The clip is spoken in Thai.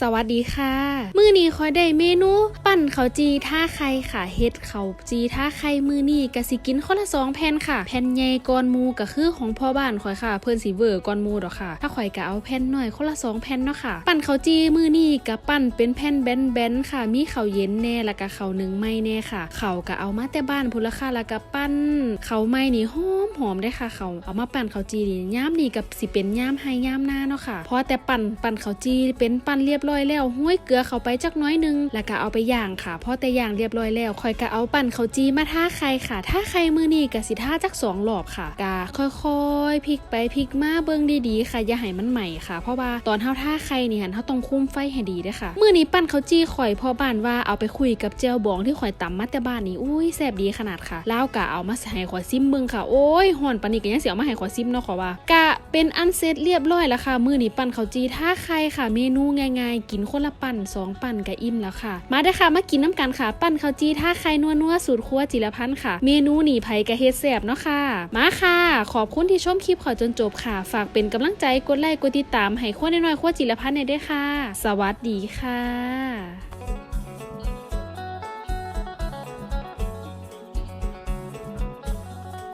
สวัสดีค่ะ มื้อนี้คอยได้เมนู ปั่นข้าวจีท่าไข่ค่ะเฮ็ดข้าวจีท่าไข่มื้อนี้ก็สิกินคนละสองแผ่นค่ะ แผ่นใหญ่ก่อนมูก็คือของพ่อบ้านข่อยค่ะ เพิ่นสิเวอร์ก่อนหมูดอกค่ะ ถ้าข่อยก็เอาแผ่นน้อยคนละสองแผ่นเนาะค่ะ ปั่นข้าวจีมื้อนี้ก็ปั่นเป็นแผ่นแบนๆค่ะ มีข้าวเย็นแน่แล้วก็ข้าวนึ่งไม้แน่ค่ะข้าวก็เอามาแต่บ้านพุ่นละค่ะแล้วก็ปั้นข้าวไม้นี่หอม หอมได้ค่ะเขาเอามาปั่นข้าวจีนี่ย่ามนี่กับสิเป็นย่ามให้ย่ามหน้าเนาะค่ะเพราะแต่ปั่นปั่นข้าวจีเป็นปั่นเรียบร้อยแล้วห้วยเกลือเข้าไปจักน้อยหนึง แล้วก็เอาไปย่างค่ะเพราะแต่ย่างเรียบร้อยแล้วค่อยก็เอาปั่นข้าวจีมาท่าไข่ค่ะท่าไข่มือนี่ก็สิท่าจักสองรอบค่ะกาค่อยๆพลิกไปพลิกมาเบิ่งดีๆค่ะอย่าให้มันใหม่ค่ะ เพราะว่าตอนเฮาท่าไข่นี่หันเฮาต้องคุ้มไฟให้ดีด้อค่ะมือนี้ปั่นข้าวจีข่อยพอบ้านว่าเอาไปคุยกับเจียวบองที่ข่อยตำมาแต่บ้านนี่อุ้ยแซ่บดีขนาดค่ะแล้วกะเอามาให้ข่อยซิมเบิ่งค่ะโอ้ยห่อนปานนี้ก็ยังเสิเอามาให้ขอซิมเนาะขอว่ากะเป็นอันเสร็จเรียบร้อยแล้วค่ะ มื้อนี้ปั่นข้าวจีท่าไข่ค่ะ เมนูง่ายๆ กินคนละปั่นสองปั่นก็อิ่มแล้วค่ะ มาเด้ค่ะมากินน้ำกันค่ะ ปั่นข้าวจีท่าไข่นัวๆสูตรครัวจิรพันธ์ค่ะ เมนูหนีไผกะเฮ็ดแซ่บเนาะค่ะ มาค่ะ ขอบคุณที่ชมคลิปขอจนจบค่ะ ฝากเป็นกำลังใจกดไลค์กดติดตามให้ครัวน้อยๆครัวจิรพันธ์หน่อยด้วยค่ะ สวัสดีค่ะ